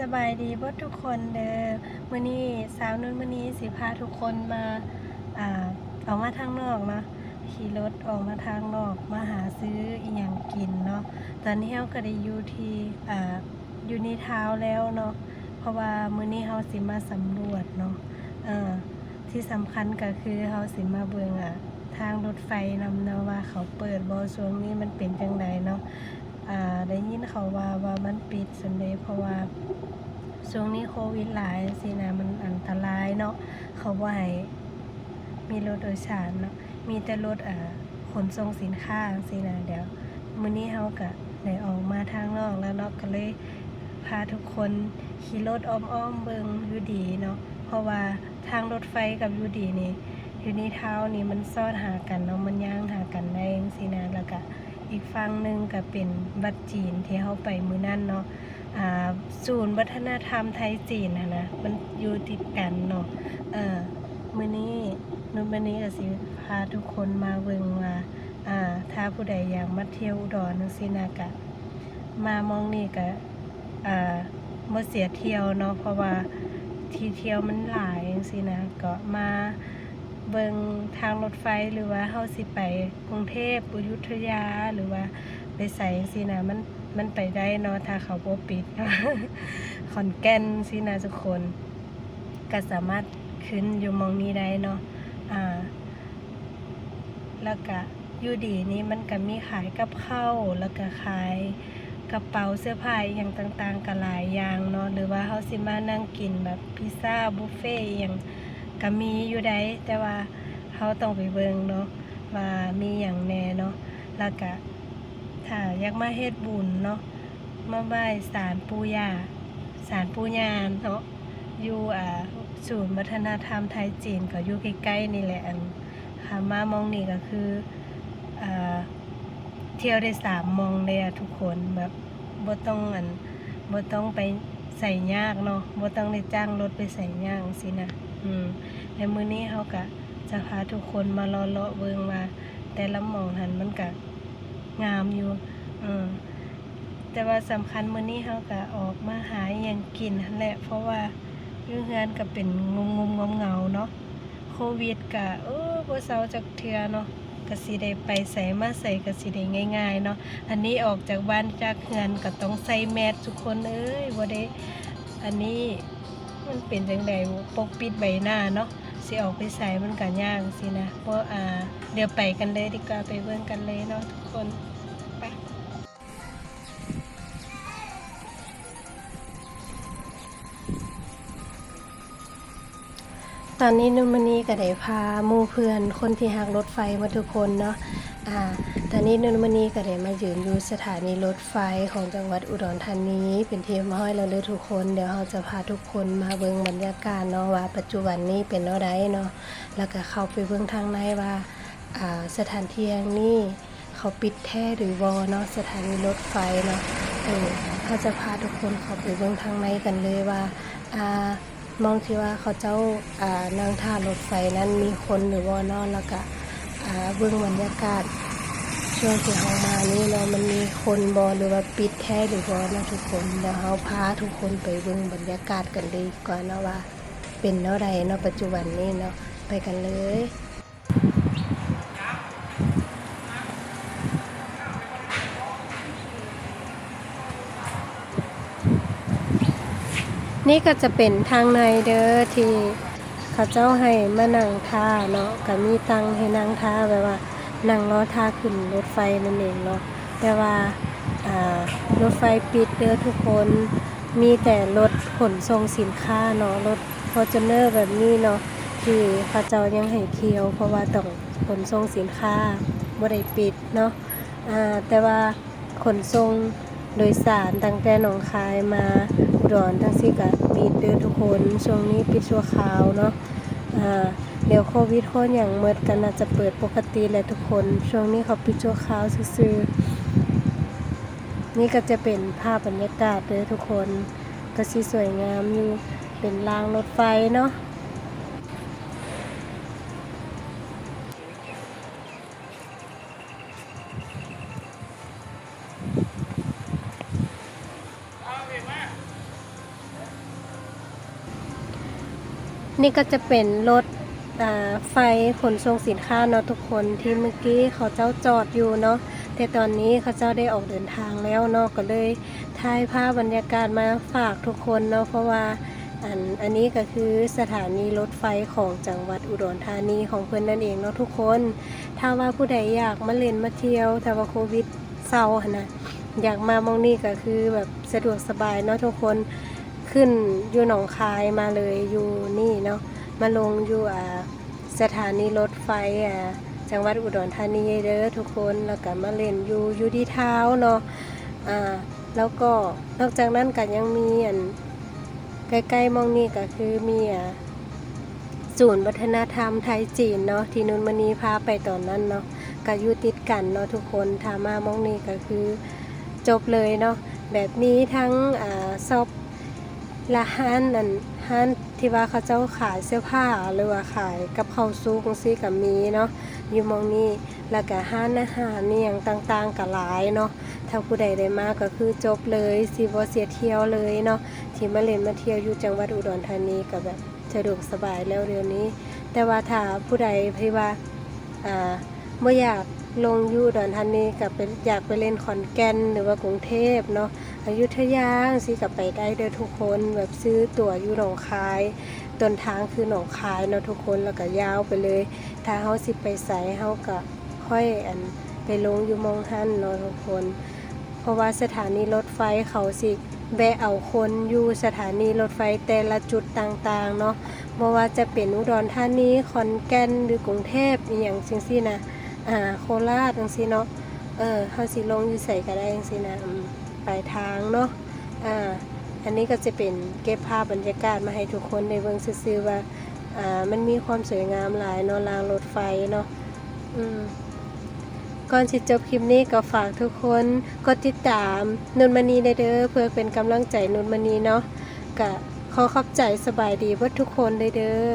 สบายดีเบ่ทุกคนเด้อมื้อนี้สาวนุ่นมื้อนี้สิพาทุกคนมาอ่าออกมาทางนอกเนาะขี่รถออกมาทางนอกมาหาซื้ออีหยังกินเนาะตอนนี้เฮาก็ได้อยู่ที่อ่าอยู่ในเท้าแล้วเนาะเพราะว่ามื้อนี้เฮาสิมาสำรวจเนาะเออที่สำคัญก็คือเฮาสิมาเบิ่งอะทางรถไฟนำเนาะว่าเขาเปิดบ่ช่วงนี้มันเป็นจังไดเนาะ อ่าได้ยินเขาว่าว่ามันปิดสันเดเพราะว่าช่วงนี้โควิดหลายสินะมันอันตรายเนาะเขาว่าให้มีรถโดยสารเนาะมีแต่รถอ่าขนส่งสินค้าสินะเดี๋ยวมื้อนี้เฮาก็ได้ออกมาทางนอกแล้วเนาะก็เลยพาทุกคนขี่รถอ้อมๆเบิงอยู่ดีเนาะเพราะว่าทางรถไฟกับอยู่ดีนี่อยู่ในเท้านี่มันซ่อนหากันเนาะมันย่างหากันได้จังซี่นะแล้วก็ อีกฝั่งหนึ่งก็เป็นวัดจีนที่เขาไปมือนั่นเนาะศูนย์วัฒนธรรมไทยจีนนะนะมันอยู่ติดกันเนาะเออมื้อนี้นุมื้อนี้ก็สิพาทุกคนมาเบิ่งว่าอ่าถ้าผู้ใดอยากมาเที่ยวอุดรจังซี่นะก็มามองนี่ก็อ่าบ่เสียเที่ยวเนาะเพราะว่าที่เที่ยวมันหลายจังซี่นะก็มา เบิงทางรถไฟหรือว่าเฮาสิไปกรุงเทพอยุธยาหรือว่าไปใส่สินะมันมันไปได้เนาะถ้าเขาบ่ปิดขอนแก่นสินะทุกคน ก็สามารถขึ้นอยู่มองนี้ได้เนาะอ่า แล้วก็อยู่ดีนี้มันก็มีขายกับข้าวแล้วก็ขายกระเป๋าเสื้อผ้าอย่างต่างๆก็หลายอย่างเนาะหรือว่าเฮาสิมานั่งกินแบบพิซซ่าบุฟเฟ่อย่าง ก็มีอยู่ได้แต่ว่าเขาต้องไปเบิ่งเนาะว่ามีอย่างแน่เนาะแล้วก็ถ้าอยากมาเฮ็ดบุญเนาะมาไหว้ศาลปู่ย่าศาลปู่ย่าเนาะอยู่อ่าศูนย์วัฒนธรรมไทยจีนก็อยู่ใกล้ๆนี่แหละค่ะมามองนี่ก็คืออ่าเที่ยวได้สามมองเลยอะทุกคนแบบบ่ต้องอันบ่ต้องไปใส่ยากเนาะบ่ต้องได้จ้างรถไปใส่ยากสินะ อืมในมื้อนี้เขาก็จะพาทุกคนมารอเลาะเบิงว่าแต่ละหมองหันมันก็งามอยู่อืมแต่ว่าสำคัญมื้อนี้เขาก็ออกมาหาอหยังกินหั่นแหละเพราะว่าอยู่เฮือนก็เป็นงมงมๆเงาๆเนาะโควิดก็เออบ่เซาจักเทื่อเนาะก็สิได้ไปใส่มาใส่ก็สิได้ง่ายๆเนาะอันนี้ออกจากบ้านจากเฮือนก็ต้องใส่แมสทุกคนเอ้ยบ่ได้อันนี้ มันเป็นจังไดปกปิดใบหน้าเนาะสิออกไปใส่มันก็ยากสินะเพราะอ่าเดี๋ยวไปกันเลยดีกว่าไปเบิ่งกันเลยเนาะทุกคนไปตอนนี้นุ่มนีก็ได้พามู่เพื่อนคนที่หักรถไฟมาทุกคนเนาะอ่า ตอนนี้นุ่มนีก็ได้มายืนอยู่สถานีรถไฟของจังหวัดอุดรธานีเป็นที่มาห้อยแล้วเลยทุกคนเดี๋ยวเราจะพาทุกคนมาเบิ่งบรรยากาศเนาะว่าปัจจุบันนี้เป็นเนาะใดเนาะแล้วก็เข้าไปเบิ่งทางในว่าสถานที่แห่งนี้เขาปิดแท้หรือบ่เนาะสถานีรถไฟเนาะเออเราจะพาทุกคนเข้าไปเบิ่งทางในกันเลยว่าอ่ามองที่ว่าเขาเจ้าอ่านั่งท่ารถไฟนั้นมีคนหรือบ่เนาะแล้วก็อ่าเบิ่งบรรยากาศ ช่วงที่เรามานี่เนาะมันมีคนบอหรือว่าปิดแท้หรือบอนะทุกคนเดี๋ยวเราพาทุกคนไปเบิ่งบรรยากาศกันเลยดีก่อนเนาะว่า เป็นเนาะใดเนาะปัจจุบันนี้เนาะไปกันเลยนี่ก็จะเป็นทางในเด้อที่เขาเจ้าให้มานั่งท่าเนาะก็มีตังให้นั่งท่าแบบว่า นั่งรอท่าขึ้นรถไฟนั่นเองเนาะแต่ว่ารถไฟปิดเด้อทุกคนมีแต่รถขนส่งสินค้าเนาะรถฟอร์จูเนอร์แบบนี้เนาะที่เขาเจ้ายังให้เที่ยว เพราะว่าต้องขนส่งสินค้าบ่ได้ปิดเนาะแต่ว่าขนส่งโดยสารตั้งแต่หนองคายมาอุดรทั้งสี่ก็ปิดเด้อทุกคนช่วงนี้ปิดชั่วคราวเนาะ เดี๋ยวโควิดคนอย่างเมิดกันน่าจะเปิดปกติแหละทุกคน ช่วงนี้เขาปิดชั่วคราวซื่อๆนี่ก็จะเป็นภาพบรรยากาศเลยทุกคนก็สิสวยงามอยู่เป็นรางรถไฟเนาะนี่ก็จะเป็นรถ ไฟขนส่งสินค้าเนาะทุกคนที่เมื่อกี้เขาเจ้าจอดอยู่เนาะแต่ตอนนี้เขาเจ้าได้ออกเดินทางแล้วเนาะก็เลยถ่ายภาพบรรยากาศมาฝากทุกคนเนาะเพราะว่าอันอันนี้ก็คือสถานีรถไฟของจังหวัดอุดรธานีของเพื่อนนั่นเองเนาะทุกคน ถ้าว่าผู้ใดอยากมาเล่นมาเที่ยวถ้าว่าโควิดเศร้านะอยากมามองนี่ก็คือแบบสะดวกสบายเนาะทุกคนขึ้นอยู่หนองคายมาเลยอยู่นี่เนาะ มาลงอยู่สถานีรถไฟจังหวัดอุดรธานีเด้อทุกคนแล้วก็มาเล่นอยู่อยู่ที่เท้าเนาะอ่าแล้วก็นอกจากนั้นก็ยังมีอันใกล้ๆมองนี่ก็คือมีอ่าศูนย์วัฒนธรรมไทยจีนเนาะที่นุนมณีพาไปตอนนั้นเนาะก็อยู่ติดกันเนาะทุกคนถามามองนี่ก็คือจบเลยเนาะแบบนี้ทั้งอ่าซอบละห้านนั่นห้าน ที่ว่าเขาเจ้าขายเสื้อผ้าหรือว่าขายกับข้าวซุกซี่กับมีเนาะอยู่มองนี้แล้วก็ห้านอาหารนี่อย่างต่างๆกับหลายเนาะถ้าผู้ใดได้มากก็คือจบเลยสิบ่เสียเที่ยวเลยเนาะที่มาเล่นมาเที่ยวอยู่จังหวัดอุดรธานีก็แบบสะดวกสบายแล้วเดี๋ยวนี้ แต่ว่าถ้าผู้ใดที่ว่าอ่าบ่อยากลงอยู่อุดรธานีกับเป็นอยากไปเล่นขอนแก่นหรือว่ากรุงเทพเนาะ อยุธยาสิกับไปได้เด้อทุกคนแบบซื้อตั๋วอยู่หนองคายต้นทางคือหนองคายเนาะทุกคนแล้วก็ยาวไปเลย ถ้าเฮาสิไปใส่เฮาก็ค่อยอันไปลงอยู่มองหันเนาะทุกคน เพราะว่าสถานีรถไฟเขาสิแบะเอาคนอยู่สถานีรถไฟแต่ละจุดต่างๆเนาะบ่ว่าจะเป็นอุดรธานีขอนแก่นหรือกรุงเทพอีหยังจังซี่นะอ่าโคราชจังซี่เนาะเออเฮาสิลงอยู่ใส่ก็ได้จังซี่นะอืม ปลายทางเนาะอ่าอันนี้ก็จะเป็นเก็บภาพบรรยากาศมาให้ทุกคนในเบิ่งซื่อว่าอ่ามันมีความสวยงามหลายเนาะรางรถไฟเนาะอืมก่อนสิจบคลิปนี้ก็ฝากทุกคนกดติดตามนุนมณีเด้อเพื่อเป็นกำลังใจนุนมณีเนาะก็ขอขอบใจสบายดีเพื่ทุกคนเด้อ